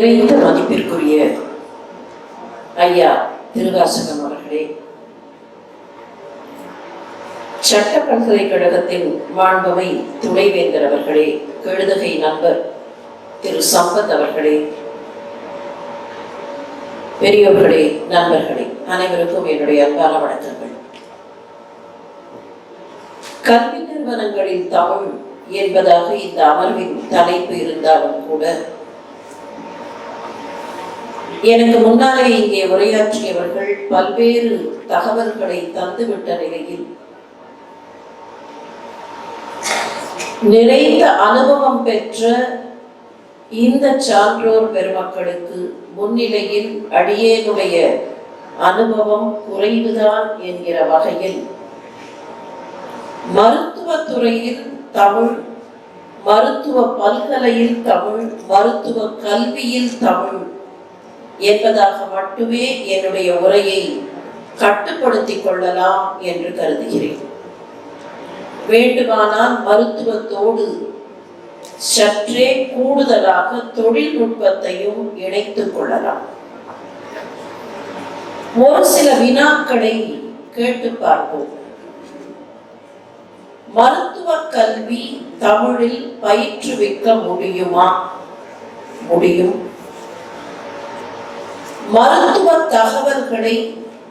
நிறைந்த மதிப்பிற்குரிய ஐயா திருவாசகம் அவர்களே சட்ட பல்கலைக்கழகத்தின் வாழ்பவை துணைவேந்தர் அவர்களே கெழுதகை நண்பர் திரு சம்பத் அவர்களே பெரியவர்களே நண்பர்களே அனைவருக்கும் என்னுடைய அன்பான வணக்கங்கள். கல்வி நிறுவனங்களில் தமிழ் என்பதாக இந்த அமர்வின் தலைப்பு இருந்தாலும் கூட எனக்கு முன்னாலே இங்கே உரையாற்றியவர்கள் பல்வேறு தகவல்களை தந்துவிட்ட நிலையில். நிறைந்த அனுபவம் பெற்ற இந்த சான்றோர் பெருமக்களுக்கு முன்னிலையில் அடியேனுடைய அனுபவம் குறைவுதான் என்கிற வகையில் மருத்துவத்துறையில் தமிழ் மருத்துவ பல்கலையில் தமிழ் மருத்துவ கல்வியில் தமிழ் என்பதாக மட்டுமே என்னுடைய உரையை கட்டுப்படுத்திக் கொள்ளலாம் என்று கருதுகிறேன். வேண்டுமானால் மருத்துவத்தோடு சற்றே கூடுதலாக தொழில்நுட்பத்தையும் இணைத்துக் கொள்ளலாம். ஒரு சில வினாக்களை கேட்டு பார்ப்போம். மருத்துவ கல்வி தமிழில் பயிற்றுவிக்க முடியுமா? முடியும். மருத்துவ தகவல்களை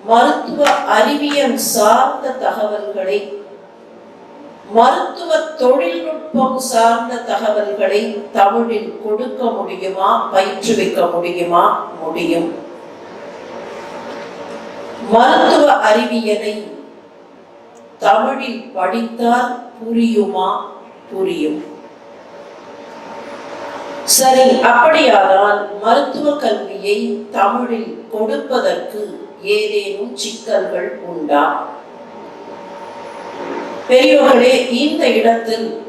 மருத்துவ அறிவியல் சார்ந்த தகவல்களை மருத்துவ தொழில்நுட்பம் சார்ந்த தகவல்களை தமிழில் கொடுக்க முடியுமா பயிற்றுவிக்க முடியுமா முடியும். மருத்துவ அறிவியலை தமிழில் படித்தால் புரியுமா புரியும். சரி அப்படியானால் மருத்துவ கல்வியை தமிழில் கொடுப்பதற்கு ஏதேனும் சிக்கல்கள் உண்டா? பெரியவர்களே இந்த இடத்தில்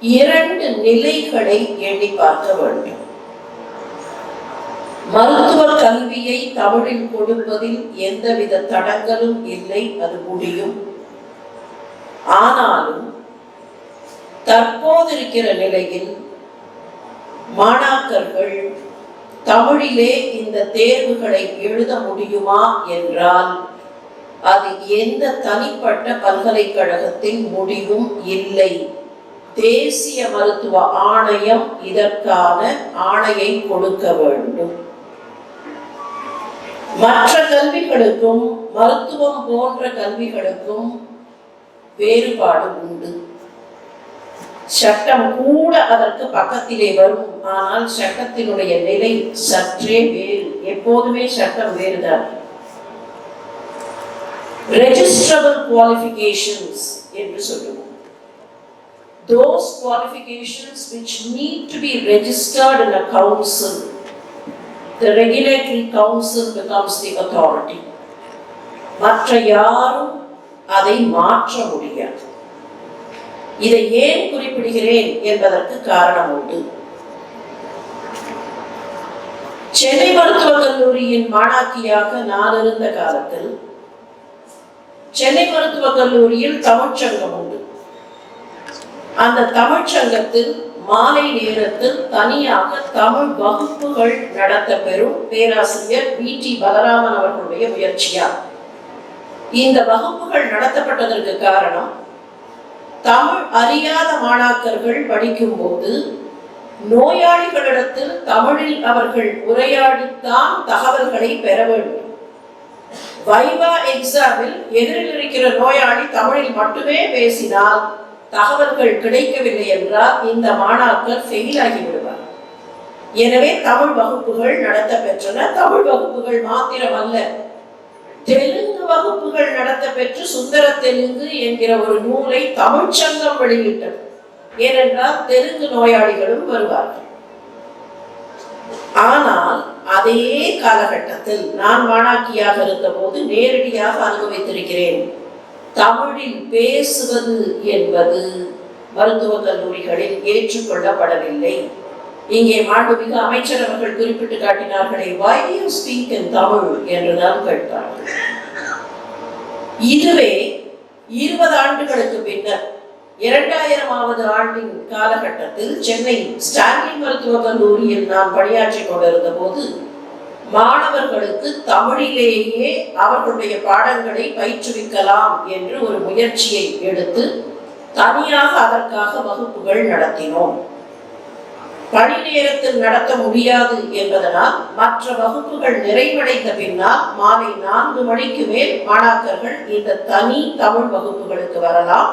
இரண்டு நிலைகளை எண்ணி பார்க்க வேண்டும். மருத்துவ கல்வியை தமிழில் கொடுப்பதில் எந்தவித தடங்களும் இல்லை அது முடியும். ஆனாலும் தற்போது இருக்கிற நிலையில் மாணாக்கர்கள் தமிழிலே இந்த தேர்வுகளை எழுத முடியுமா என்றால் அது எந்த தனிப்பட்ட பல்கலைக்கழகத்தின் முடிவும் இல்லை. தேசிய மருத்துவ ஆணையம் இதற்கான ஆணையை கொடுக்க வேண்டும். மற்ற கல்விகளுக்கும் மருத்துவம் போன்ற கல்விகளுக்கும் வேறுபாடு உண்டு. சட்டம் கூட அதற்கு பக்கத்திலே வரும் ஆனால் சட்டத்தினுடைய நிலை சற்றே வேறு எப்போதுமே சட்டம் வேறுதான் ரெஜிஸ்ட்ரபிள் குவாலிஃபிகேஷன்ஸ் என்று சொல்லுவோம் those qualifications which need to be registered in a council the regulatory council becomes the authority மற்ற யாரும் அதை மாற்ற முடியாது இதை ஏன் குறிப்பிடுகிறேன் என்பதற்கு காரணம் உண்டு. சென்னை மருத்துவக் கல்லூரியின் மாணாக்கியாக நான் இருந்த காலத்தில் சென்னை மருத்துவக் கல்லூரியில் தமிழ்ச்சங்கம் உண்டு. அந்த தமிழ்ச்சங்கத்தில் மாலை நேரத்தில் தனியாக தமிழ் வகுப்புகள் நடத்த பெறும் பேராசிரியர் வி. டி. பலராமன் அவர்களுடைய முயற்சியா இந்த வகுப்புகள் நடத்தப்பட்டதற்கு காரணம் தமிழ் அறியாத மாணாக்கர்கள் படிக்கும்போது நோயாளிகளிடத்தில் தமிழில் அவர்கள் உரையாடித்தான் தகவல்களை பெற வேண்டும். வைவா எக்ஸாமில் எதிரில் இருக்கிற நோயாளி தமிழில் மட்டுமே பேசினால் தகவல்கள் கிடைக்கவில்லை என்றால் இந்த மாணாக்கர் ஃபெயில் ஆகிவிடுவார். எனவே தமிழ் வகுப்புகள் நடத்த பெற்றன தமிழ் வகுப்புகள் மாத்திரமல்ல. தெலுங்கு வகுப்புகள் நடத்த பெற்று சுந்தர தெலுங்கு என்கிற ஒரு நூலை தமிழ்ச்சங்கம் வெளியிட்டது. ஏனென்றால் தெலுங்கு நோயாளிகளும் வருவார்கள். ஆனால் அதே காலகட்டத்தில் நான் மாணாக்கியாக இருந்தபோது நேரடியாக அனுபவித்திருக்கிறேன். தமிழில் பேசுவது என்பது மருத்துவக் கல்லூரிகளில் ஏற்றுக்கொள்ளப்படவில்லை. இங்கே மாண்புமிகு அமைச்சர் அவர்கள் குறிப்பிட்டு காட்டினார்களே why you speak in Tamil என்றுதான் கேட்டார்கள். இதுவே இருபது ஆண்டுகளுக்கு பின்னர் இரண்டாயிரமாவது ஆண்டின் காலகட்டத்தில் சென்னை ஸ்டான்லி மருத்துவக் கல்லூரியில் நான் பணியாற்றிக் கொண்டிருந்த போது மாணவர்களுக்கு தமிழிலேயே அவர்களுடைய பாடங்களை பயிற்றுவிக்கலாம் என்று ஒரு முயற்சியை எடுத்து தனியாக அதற்காக வகுப்புகள் நடத்தினோம். பணி நேரத்தில் நடத்த முடியாது என்பதனால் மற்ற வகுப்புகள் நிறைவடைந்த பின்னால் மாலை நான்கு மணிக்கு மேல் மாணாக்கர்கள் இந்த தனி தமிழ் வகுப்புகளுக்கு வரலாம்.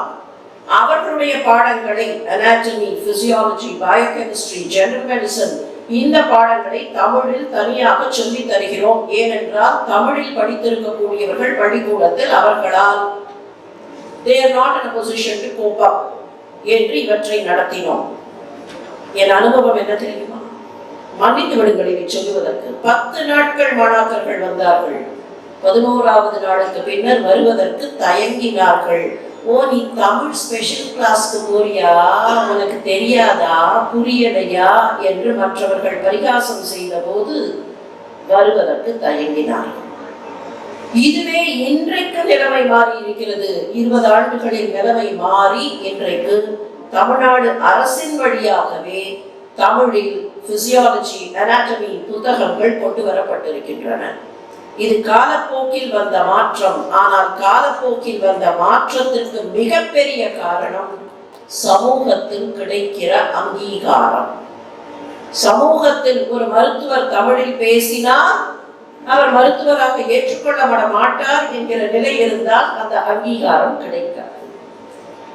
அவர்களுடைய பாடங்களை anatomy physiology biochemistry general medicine இந்த பாடங்களை தமிழில் தனியாக சொல்லி தருகிறோம். ஏனென்றால் தமிழில் படித்திருக்கக்கூடியவர்கள் பள்ளிக்கூடத்தில் அவர்களால் there not a position to position என்று இவற்றை நடத்தினோம். என் அனுபவம் என்ன தெரியுமா? மன்னித்து விடுங்கள் இதை சொல்லுவதற்கு. பத்து நாட்கள் மாணாக்கர்கள் வந்தார்கள். பதினோராவது நாளுக்கு பின்னர் வருவதற்கு தயங்கினார்கள். ஓ நீ தமிழ் ஸ்பெஷல் கிளாஸ்க்கு போறியா? உனக்கு தெரியாதா? புரியலையா? என்று மற்றவர்கள் பரிகாசம் செய்த போது வருவதற்கு தயங்கினார்கள். இதுவே இன்றைக்கு நிலைமை மாறி இருக்கிறது இருபது ஆண்டுகளில் நிலைமை மாறி இன்றைக்கு தமிழ்நாடு அரசின் வழியாகவே தமிழில் பிசியாலஜி அனாட்டமி புத்தகங்கள் கொண்டு வரப்பட்டிருக்கின்றன. இது காலப்போக்கில் வந்த மாற்றம். ஆனால் காலப்போக்கில் வந்த மாற்றத்திற்கு மிகப்பெரிய காரணம் சமூகத்தில் கிடைக்கிற அங்கீகாரம். சமூகத்தில் ஒரு மருத்துவர் தமிழில் பேசினால் அவர் மருத்துவராக ஏற்றுக்கொள்ளப்பட மாட்டார் என்கிற நிலை இருந்தால் அந்த அங்கீகாரம் கிடைக்காது.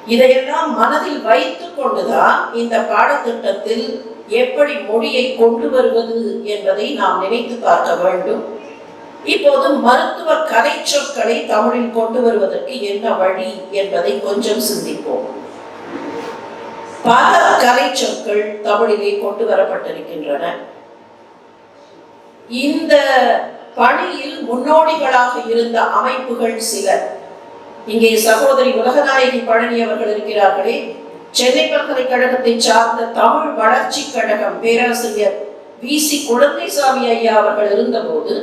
இதையெல்லாம் மனதில் வைத்து கொண்டுதான் இந்த பாடத்திட்டத்தில் எப்படி மொழியை கொண்டு வருவது என்பதை நாம் நினைத்து பார்க்க வேண்டும். இப்போது மருத்துவ கலை சொற்களை தமிழில் கொண்டு வருவதற்கு என்ன வழி என்பதை கொஞ்சம் சிந்திப்போம். பல கலை சொற்கள் தமிழிலே கொண்டு வரப்பட்டிருக்கின்றன. இந்த பணியில் முன்னோடிகளாக இருந்த அமைப்புகள் சில இங்கே சகோதரி உலகநாயகி பழனி அவர்கள் இருக்கிறார்களே. சென்னை பல்கலைக்கழகத்தை சார்ந்த தமிழ் வளர்ச்சி கழகம் பேராசிரியர் வி சி குழந்தைசாமி ஐயா அவர்கள் இருந்தபோது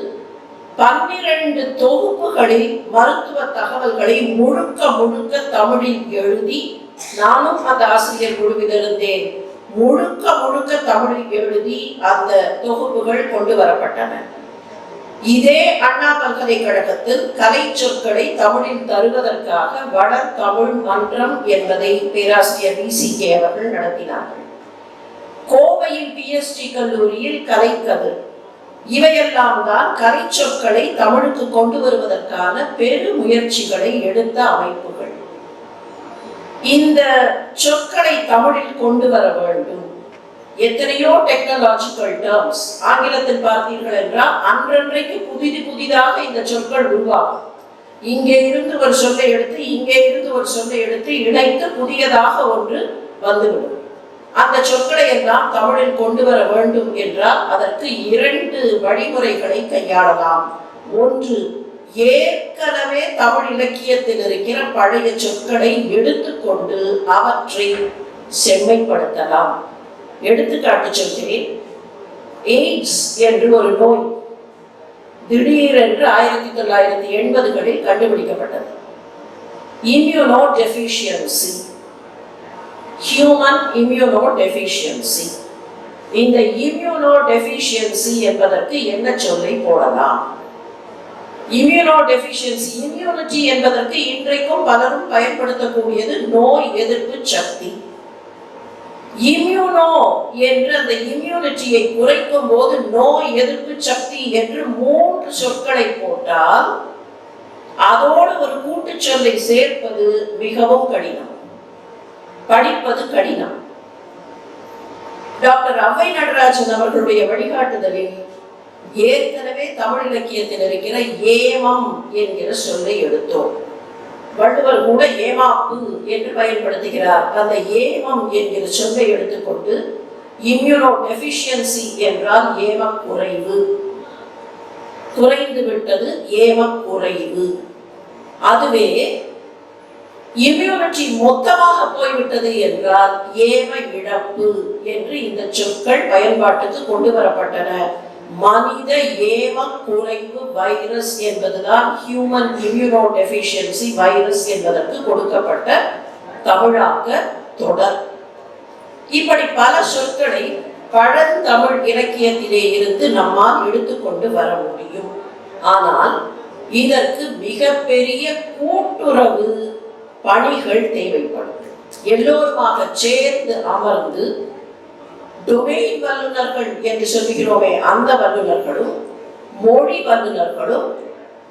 பன்னிரண்டு தொகுப்புகளில் மருத்துவ தகவல்களை முழுக்க முழுக்க தமிழில் எழுதி நானும் அந்த ஆசிரியர் குழுவில் இருந்தேன். முழுக்க முழுக்க தமிழில் எழுதி அந்த தொகுப்புகள் கொண்டு வரப்பட்டன. இதே அண்ணா பல்கலைக்கழகத்தில் கலை சொற்களை தமிழில் தருவதற்காக வளர் தமிழ் மன்றம் என்பதை பேராசிரியர் வி சி கே அவர்கள் நடத்தினார்கள். கோவையில் பிஎஸ்டி கல்லூரியில் கலைக்கதிர் இவையெல்லாம் தான் கலை சொற்களை தமிழுக்கு கொண்டு வருவதற்கான பெரு முயற்சிகளை எடுத்த அமைப்புகள். இந்த சொற்களை தமிழில் கொண்டு வர வேண்டும். எத்தனையோ டெக்னாலஜிக்கல் டேர்ம்ஸ் ஆங்கிலத்தில் பார்த்தீர்கள் என்றால் அன்றன்றைக்கு புதிது புதிதாக இந்த சொற்கள் உருவாகும். இங்கே இருந்து ஒரு சொல்லை எடுத்து இங்கே இருந்து ஒரு சொல்லை எடுத்து இணைத்து புதியதாக ஒன்று வந்துவிடும். அந்த சொற்களை எல்லாம் தமிழில் கொண்டு வர வேண்டும் என்றால் அதற்கு இரண்டு வழிமுறைகளை கையாளலாம். ஒன்று ஏற்கனவே தமிழ் இலக்கியத்தில் இருக்கிற பழைய சொற்களை எடுத்துக்கொண்டு அவற்றை செம்மைப்படுத்தலாம். எடுத்துக்காட்டு சொல்கிறேன். எய்ட்ஸ் என்று ஒரு நோய் திடீரென்று ஆயிரத்தி தொள்ளாயிரத்தி எண்பதுகளில் கண்டுபிடிக்கப்பட்டது. Immuno deficiency human immuno deficiency இந்த இம்யூனோ டெஃபிஷியன்சி என்பதற்கு என்ன சொல்லை போடலாம்? இம்யூனோ டெஃபிஷியன்சி இம்யூனிட்டி என்பதற்கு இன்றைக்கும் பலரும் பயன்படுத்தக்கூடியது நோய் எதிர்ப்பு சக்தி. இம்யூனோ என்று அந்த இம்யூனிட்டியை குறைக்கும் போது நோய் எதிர்ப்பு சக்தி என்று மூன்று சொற்களை போட்டால் அதோடு ஒரு கூட்டுச் சொல்லை சேர்ப்பது மிகவும் கடினம். படிப்பது கடினம். டாக்டர் அவை நடராஜன் அவர்களுடைய வழிகாட்டுதலில் ஏற்கனவே தமிழ் இலக்கியத்தில் இருக்கிற ஏமம் என்கிற சொல்லை எடுத்தோம். வள்ளுவர் கூட ஏமாப்பு என்று பயன்படுத்துகிறார். அந்த ஏமம் என்கிற சொல்லை எடுத்துக்கொண்டு இம்யூனோ டெஃபிஷியன்சி என்றால் ஏம குறைவு. குறைந்து விட்டது ஏம குறைவு. அதுவே இம்யூனிட்டி மொத்தமாக போய்விட்டது என்றால் ஏம இழப்பு என்று இந்த சொற்கள் பயன்பாட்டுக்கு கொண்டு வரப்பட்டன. மனித ஏம குறைவு வைரஸ் என்பதுதான் ஹியூமன் இம்யூனோ டெஃபிஷியன்சி வைரஸ் என்பதற்கு கொடுக்கப்பட்ட தமிழாக்க தொடர். இப்படி பல சொற்களை பழந்தமிழ் இலக்கியத்திலே இருந்து நம்மால் எடுத்துக்கொண்டு வர முடியும். ஆனால் இதற்கு மிகப்பெரிய கூட்டுறவு பணிகள் தேவைப்படும். எல்லோருமாக சேர்ந்து அமர்ந்து டொமைன் வல்லுநர்கள் என்று சொல்லுகிறோமே அந்த வல்லுநர்களும் மொழி வல்லுநர்களும்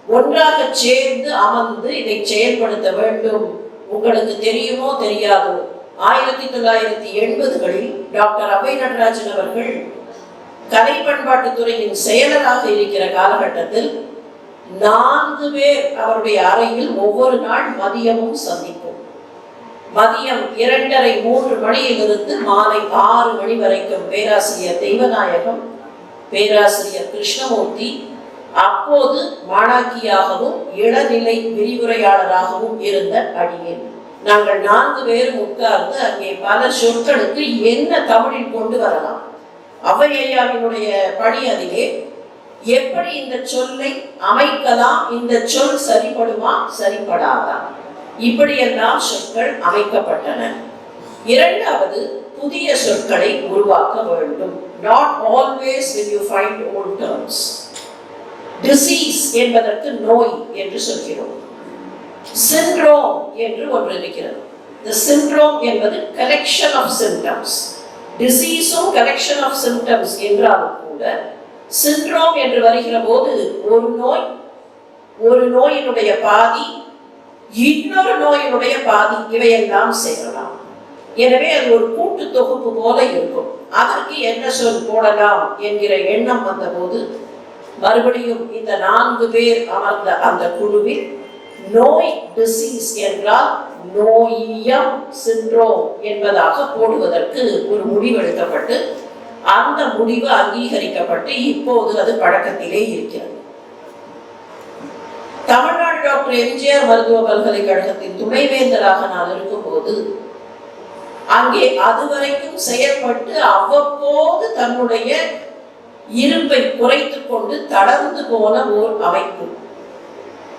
ஒன்றாக சேர்ந்து அமர்ந்து இதை செயல்படுத்த வேண்டும். உங்களுக்கு தெரியுமோ தெரியாதோ? ஆயிரத்தி தொள்ளாயிரத்தி எண்பதுகளில் டாக்டர் அபய் நடராஜன் அவர்கள் கலை பண்பாட்டுத்துறையின் செயலராக இருக்கிற காலகட்டத்தில் நான்கு பேர் அவருடைய அறையில் ஒவ்வொரு நாள் மதியமும் சந்திப்போம் மதியம் இரண்டரை மூன்று மணியிலிருந்து மாலை ஆறு மணி வரைக்கும் பேராசிரியர் தெய்வநாயகம் பேராசிரியர் கிருஷ்ணமூர்த்தி அப்போது மாணாக்கியாகவும் இளநிலை விரிவுரையாளராகவும் இருந்த அடியேன். நாங்கள் நான்கு பேரும் உட்கார்ந்து அங்கே பல சொற்களுக்கு என்ன தமிழில் கொண்டு வரலாம்? அவையாவினுடைய பணி அதிலே எப்படி இந்த சொல்லை அமைக்கலாம்? இந்த சொல் சரிப்படுமா? சரிப்படாதா? இப்படியெல்லாம் சொற்கள் அமைக்கப்பட்டன. இரண்டாவது புதிய சொற்களை உருவாக்க வேண்டும். Not always will you find old terms. Disease என்பதற்கு நோய் என்று சொல்கிறோம். சிண்ட்ரோம் என்று ஒன்று இருக்கிறது. இந்த சிண்ட்ரோம் என்பது கலெக்ஷன் ஆஃப் சிம்டம்ஸ் டிசீஸும் கலெக்ஷன் ஆஃப் சிம்டம்ஸ் என்றாலும் கூட சிண்ட்ரோம் என்று வருகிற போது ஒரு நோய் ஒரு நோயினுடைய பாதி இன்னொரு நோயினுடைய பாதி இவையெல்லாம் சேரலாம் எனவே அது ஒரு கூட்டு தொகுப்பு போல இருக்கும். அதற்கு என்ன சொல் போடலாம் என்கிற எண்ணம் வந்தபோது மறுபடியும் இந்த நான்கு பேர் அமர்ந்த அந்த குழுவில் நோய் டிசீஸ் என்றால் நோயம் சின்ரோம் என்பதாக போடுவதற்கு ஒரு முடிவெடுக்கப்பட்டு அந்த முடிவு அங்கீகரிக்கப்பட்டு இப்போது அது பழக்கத்திலே இருக்கிறது. தமிழ்நாடு டாக்டர் எம்ஜிஆர் மருத்துவ பல்கலைக்கழகத்தின் துணைவேந்தராக நான் இருக்கும்போது அங்கே அதுவரைக்கும் செயல்பட்டு அவ்வப்போது தன்னுடைய இருப்பை குறைத்துக் கொண்டு தளர்ந்து போன ஓர் அமைப்பு.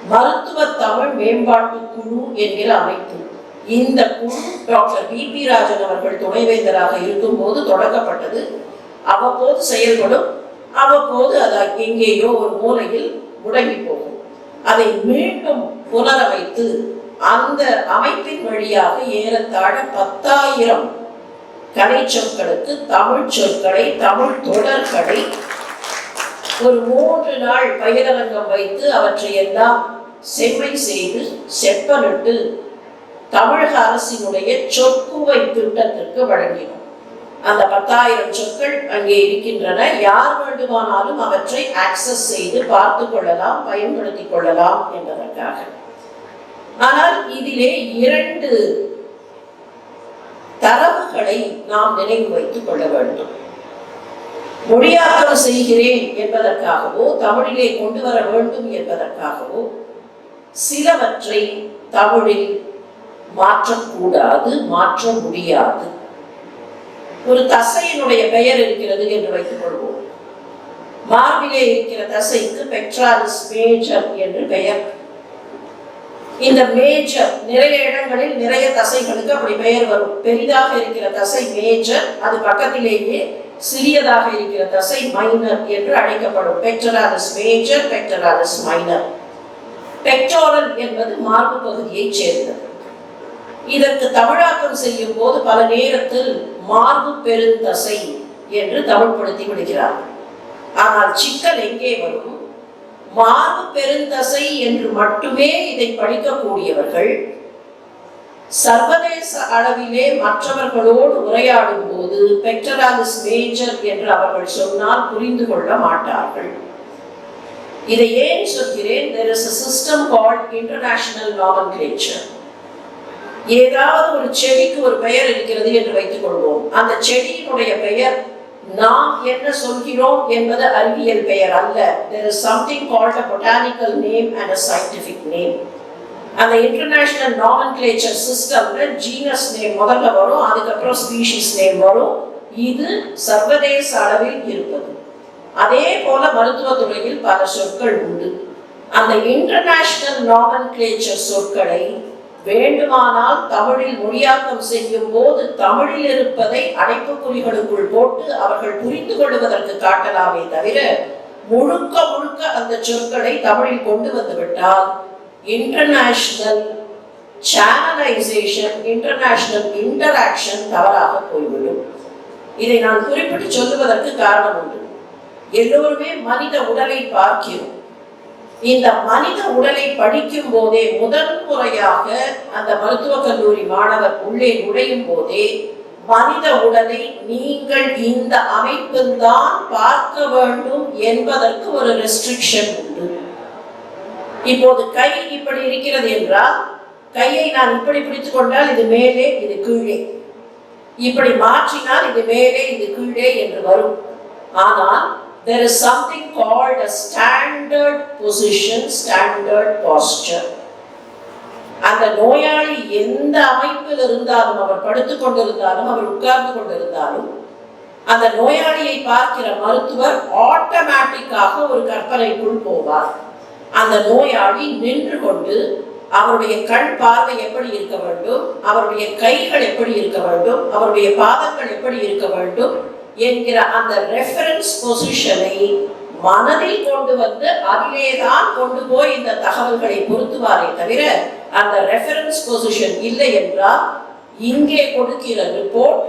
மருத்துவ தமிழ் மேம்பாட்டு குழு என்கிற அமைப்பு. இந்த குழு டாக்டர் பி பி ராஜன் அவர்கள் துணைவேந்தராக இருக்கும்போது தொடங்கப்பட்டது. அவ்வப்போது செயல்படும் அவ்வப்போது அது எங்கேயோ ஒரு மூலையில் முடங்கி போகும். அதை மீண்டும் புனரமைத்து அந்த அமைப்பின் வழியாக ஏறத்தாழ பத்தாயிரம் கலை சொற்களுக்கு தமிழ் சொற்களை தமிழ் தொடர்களை ஒரு மூன்று நாள் பயிரரங்கம் வைத்து அவற்றை எல்லாம் செம்மை செய்து செப்பனிட்டு தமிழக அரசினுடைய சொற்குவை திட்டத்திற்கு வழங்கினோம். அந்த பத்தாயிரம் சொற்கள் அங்கே இருக்கின்றன. யார் வேண்டுமானாலும் அவற்றை ஆக்சஸ் செய்து பார்த்து கொள்ளலாம் பயன்படுத்திக் கொள்ளலாம் என்பதற்காக. ஆனால் இதிலே இரண்டு தரவுகளை நாம் நினைவு வைத்துக் கொள்ள வேண்டும். மொழியாக்கம் செய்கிறேன் என்பதற்காகவோ தமிழிலே கொண்டு வர வேண்டும் என்பதற்காகவோ சிலவற்றை தமிழில் மாற்றக்கூடாது மாற்ற முடியாது. ஒரு தசையினுடைய பெயர் இருக்கிறது என்று வைத்துக் கொள்வோம் மார்பிலே இருக்கிற தசைக்கு பெட்ராலிஸ் மேஜர் என்று பெயர். இந்த மேஜர் நிறைய இடங்களில் நிறைய தசைகளுக்கு அப்படி பெயர் வரும். பெரிதாக இருக்கிற தசை மேஜர் அது பக்கத்திலேயே சிறியதாக இருக்கிற தசை மைனர் என்று அழைக்கப்படும். Pectoralis major pectoralis minor pectoral என்பது மார்பு பகுதியைச் சேர்ந்தது. இதற்கு தமிழாக்கம் செய்யும் போது பல நேரத்தில் மார்பு பெருந்தசை என்று தமிழ்படுத்தி விடுகிறார். ஆனால் சிக்கல் எங்கே வரும்? மார்பு பெருந்தசை என்று மட்டுமே இதை படிக்கக்கூடியவர்கள் சர்வதேச அளவிலே மற்றவர்களோடு உரையாடும் போது பெக்டராலிஸ் மேஜர் என்று அவர்கள் சொன்னால் புரிந்து கொள்ள மாட்டார்கள். இதை ஏன் சொல்கிறேன்? There is a system called international nomenclature. ஏதாவது ஒரு செடிக்கு ஒரு பெயர் இருக்கிறது என்று வைத்துக் கொள்வோம். அந்த செடியினுடைய பெயர் நாம் என்ன சொல்கிறோம் என்பது அறிவியல் பெயர் அல்ல. There is something called a botanical name and a scientific name. அந்த இன்டர்நேஷனல் நாமன்கிளேச்சர் சிஸ்டம்ல ஜீனஸ் நேம் முதல்ல வரும் அதுக்கப்புறம் ஸ்பீஷிஸ் நேம் வரும். இது சர்வதேச அளவில் இருப்பது. அதே போல மருத்துவத்துறையில் பல சொற்கள் உண்டு. அந்த இன்டர்நேஷனல் நாமன்கிளேச்சர் சொற்களை வேண்டுமானால் தமிழில் மொழியாக்கம் செய்யும் போது தமிழில் இருப்பதை அடைப்புக்குறிகளுக்குள் போட்டு அவர்கள் புரிந்து கொள்வதற்கு காட்டலாமே தவிர முழுக்க முழுக்க அந்த சொற்களை தமிழில் கொண்டு வந்து விட்டால் இன்டர்நேஷனல் சேனலைசேஷன் இன்டர்நேஷனல் இன்டராக்ஷன் தவறாக போய்விடும். இதை நான் குறிப்பிட்டு சொல்லுவதற்கு காரணம் உண்டு. எல்லோருமே மனித உடலை பார்க்கிறோம். இந்த மனித உடலை படிக்கும் போதே முதல் முறையாக அந்த மருத்துவக் கல்லூரி மாணவர் உள்ளே நுழையும் போதே மனித உடலை நீங்கள் இந்த அமைப்பில் தான் பார்க்க வேண்டும் என்பதற்கு ஒரு ரெஸ்ட்ரிக்ஷன் உண்டு. இப்போது கை இப்படி இருக்கிறது என்றால் கையை நான் இப்படி பிடித்துக் கொண்டால் இது மேலே இது கீழே. இப்படி மாற்றினால் இது மேலே இது கீழே என்று வரும். ஆனால் there is something called a standard position standard posture. அந்த நோயாளி எந்த அமைப்பில் இருந்தாலும் அவர் படுத்துக் கொண்டிருந்தாலும் அவர் உட்கார்ந்து கொண்டிருந்தாலும் அந்த நோயாளியை பார்க்கிற மருத்துவர் ஆட்டோமேட்டிக்காக ஒரு கற்பனைக்குள் போவார். அந்த நோயாளி நின்று கொண்டு அவருடைய கண் பார்வை எப்படி இருக்க வேண்டும் அவருடைய கைகள் எப்படி இருக்க வேண்டும் அவருடைய பாதங்கள் எப்படி இருக்க வேண்டும் என்கிற அந்த ரெஃபரன்ஸ் பொசிஷனை மனதில் கொண்டு வந்து அதிலே தான் கொண்டு போய் இந்த தகவல்களை பொருத்துவாரே தவிர அந்த ரெஃபரன்ஸ் பொசிஷன் இல்லை என்றால் இங்கே கொடுக்கிற ரிப்போர்ட்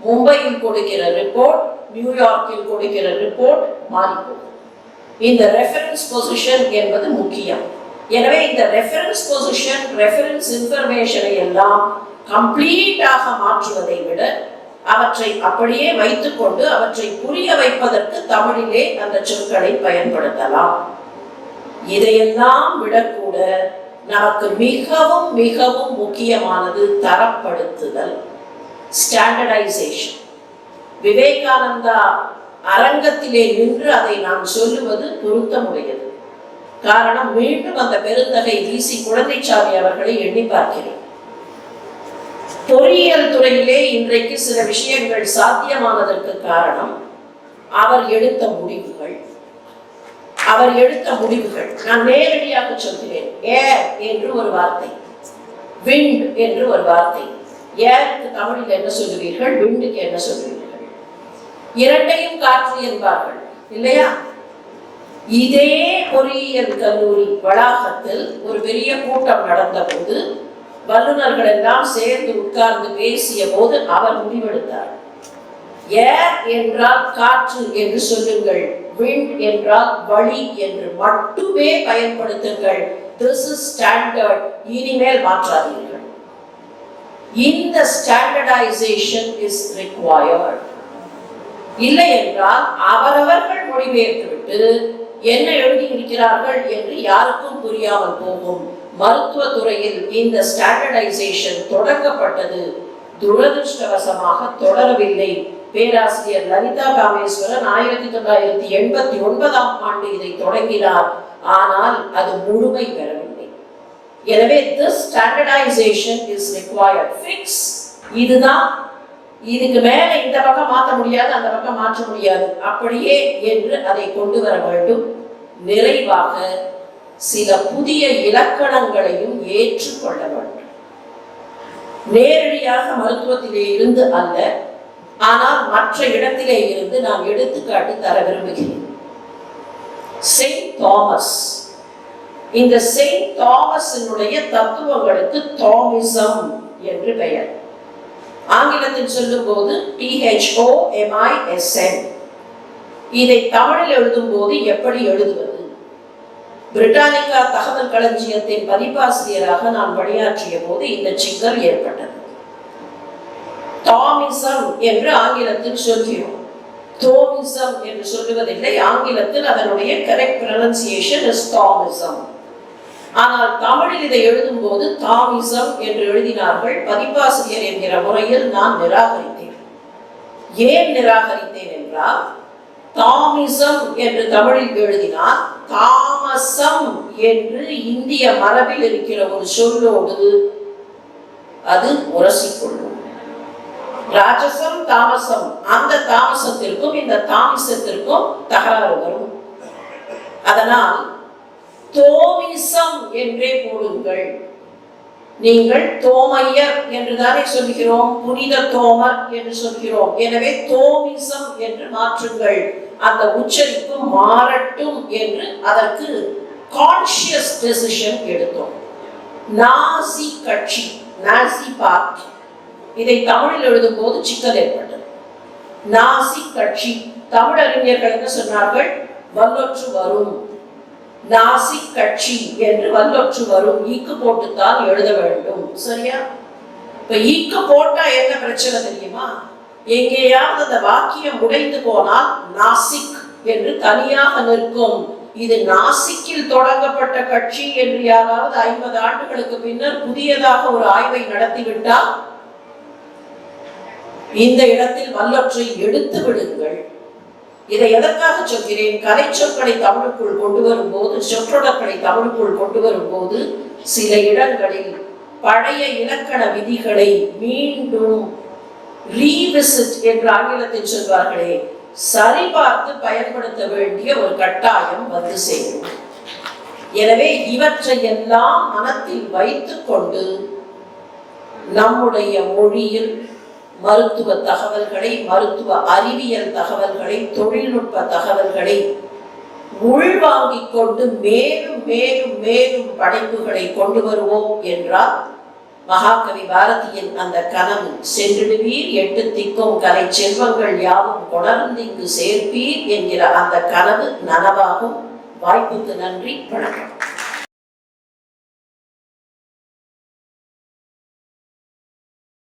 மும்பையில் கொடுக்கிற ரிப்போர்ட் நியூயார்க்கில் கொடுக்கிற ரிப்போர்ட் மாறிப்போகும். இந்த ரெஃபரன்ஸ் பொசிஷன் என்பது முக்கியம். எனவே இந்த ரெஃபரன்ஸ் பொசிஷன் ரெஃபரன்ஸ் இன்ஃபர்மேஷனை எல்லாம் கம்ப்ளீட்டாக மாற்றுவதை விட அவற்றை அப்படியே வைத்துக்கொண்டு அவற்றை புரிய வைப்பதற்கு தமிழிலே அந்த சொற்களை பயன்படுத்தலாம். இதையெல்லாம் விடக்கூட நமக்கு மிகவும் மிகவும் முக்கியமானது தரப்படுத்துதல் ஸ்டாண்டர்டைசேஷன் விவேகானந்தா அரங்கத்திலே நின்று அதை நாம் சொல்லுவது பொருத்தமுடையது. காரணம் மீண்டும் அந்த பெருந்தகை வீசி குழந்தைச்சாமி அவர்களை எண்ணி பார்க்கிறேன். பொறியியல் துறையிலே இன்றைக்கு சில விஷயங்கள் சாத்தியமானதற்கு காரணம் அவர் எடுத்த முடிவுகள். அவர் எடுத்த முடிவுகள். நான் நேரடியாக சொல்கிறேன். ஏர் என்று ஒரு வார்த்தை. விண்ட் என்று ஒரு வார்த்தை. ஏருக்கு தமிழில் என்ன சொல்லுவீர்கள்? விண்டுக்கு என்ன சொல்லுவீர்கள்? இரண்டையும் காற்று என்பார்கள். இல்லையா? இதே பொறியியல் கல்லூரி வளாகத்தில் ஒரு பெரிய கூட்டம் நடந்தபோது வல்லுநர்கள் எல்லாம் சேர்ந்து உட்கார்ந்து பேசிய போது அவர் முடிவெடுத்தார். ஏர் என்றால் காற்று என்று சொல்லுங்கள் விண்ட் என்றால் வழி என்று மட்டுமே பயன்படுத்துங்கள். திஸ் இஸ் ஸ்டாண்டர்ட் இனிமேல் மாற்றாதீர்கள். இந்த ஸ்டாண்டர்டைசேஷன் இஸ் ரிக்வயர்ட் இல்லை என்றால் அவரவர்கள் மொழிபெயர்த்துவிட்டு என்ன எழுதி இருக்கிறார்கள் என்று யாருக்கும் புரியாமல் போகும். மருத்துவத்துறையில் இந்த ஸ்டாண்டர்டைசேஷன் தொடங்கப்பட்டது. துரதிருஷ்டவசமாக தொடரவில்லை. பேராசிரியர் லலிதா காமேஸ்வரன் ஆயிரத்தி தொள்ளாயிரத்தி எண்பத்தி ஒன்பதாம் ஆண்டு இதை தொடங்கினார். ஆனால் அது முழுமை பெறவில்லை. எனவே this standardisation is required fix இதுதான். இதுக்கு மேல இந்த பக்கம் மாற்ற முடியாது அந்த பக்கம் மாற்ற முடியாது. அப்படியே என்று அதை கொண்டு வர வேண்டும். நிறைவாக சில புதிய இலக்கணங்களையும் ஏற்றுக்கொள்ள வேண்டும். நேரடியாக மருத்துவத்திலே இருந்து அல்ல ஆனால் மற்ற இடத்திலே இருந்து நான் எடுத்துக்காட்டு தர விரும்புகிறேன். செயின்ட் தாமஸ் இந்த செயின்ட் தாமஸினுடைய தத்துவங்களுக்கு தாமிசம் என்று பெயர். ஆங்கிலத்தில் சொல்லும்போது டிஹெச்ஓ எம்ஐஎஸ்என் இதை தமிழில் எழுதும் போது எப்படி எழுதுவது? பிரிட்டானிக்கா தகவல் களஞ்சியத்தின் பதிப்பாசிரியராக நான் பணியாற்றிய போது இந்த சிக்கல் ஏற்பட்டது. தாமிசம் என்று ஆங்கிலத்தில் சொல்கிறோம். தோமிசம் என்று சொல்லுவதில்லை ஆங்கிலத்தில் அதனுடைய கரெக்ட் ப்ரனன்சியேஷன் இஸ் தாமிசம் ஆனால் தமிழில் இதை எழுதும்போது தாமிசம் என்று எழுதினார்கள் பதிப்பாசிரியர் என்கிற முறையில் நான் நிராகரித்தேன். ஏன் நிராகரித்தேன் என்றால் தாமிசம் என்று தமிழில் எழுதினால் தாமசம் என்று இந்திய மரபில் இருக்கிற ஒரு சொல்லோடு அது உரசிக்கொள்ளும். ராஜசம் தாமசம் அந்த தாமசத்திற்கும் இந்த தாமிசத்திற்கும் தகராறு வரும். அதனால் தோமிசம் என்றே போடுங்கள். நீங்கள் தோமையர் என்று தானே சொல்கிறோம் புனித தோமர் என்று சொல்கிறோம். எனவே தோமிசம் என்று மாற்றுங்கள். அந்த உச்சரிப்பு மாறட்டும் என்று அதற்கு கான்சியஸ் டெசிஷன் எடுத்தோம். நாசி கட்சி நாசி பார்ட்டி இதை தமிழில் எழுதும்போது சிக்கல் ஏற்பட்டது. நாசி கட்சி. தமிழறிஞர்கள் என்ன சொன்னார்கள்? வல்லொற்று வரும். நாசி கட்சி என்று வல்லொற்று வரும் ஈக்கு போட்டுத்தான் எழுத வேண்டும். சரியா? இப்ப ஈக்கு போட்டா என்ன பிரச்சனை தெரியுமா? எங்கேயாவது அந்த வாக்கியம் உடைந்து போனால் நாசிக் என்று தனியாக நிற்கும். இது நாசிக்கில் தொடங்கப்பட்ட கட்சி என்று யாராவது ஐம்பது ஆண்டுகளுக்கு பின்னர் புதியதாக ஒரு ஆய்வை நடத்திவிட்டால் இந்த இடத்தில் வல்லொற்றை எடுத்து விடுங்கள். இதை எதற்காக சொல்கிறேன்? கலை சொற்களை தமிழுக்குள் கொண்டு வரும்போது சொற்றொடர்களை தமிழுக்குள் கொண்டு வரும்போது சில இடங்களில் பழைய இலக்கண விதிகளை மீண்டும் ரீவிசிட் என்று ஆங்கிலத்தில் சொல்வார்களே சரிபார்த்து பயன்படுத்த வேண்டிய ஒரு கட்டாயம் வந்து சேரும். எனவே இவற்றை எல்லாம் மனத்தில் வைத்துக்கொண்டு நம்முடைய மொழியில் மருத்துவ தகவல்களை மருத்துவ அறிவியல் தகவல்களை தொழில்நுட்ப தகவல்களை உள்வாங்கிக் கொண்டு மேலும் மேலும் மேலும் படைப்புகளை கொண்டு வருவோம் என்றால் மகாகவி பாரதியின் அந்த கனவு. சென்றிடுவீர் எட்டு திக்கும் கலை செல்வங்கள் யாவும் கொணர்ந்திங்கு சேர்ப்பீர் என்கிற அந்த கனவு நனவாகும். வாய்ப்புக்கு நன்றி வணக்கம்.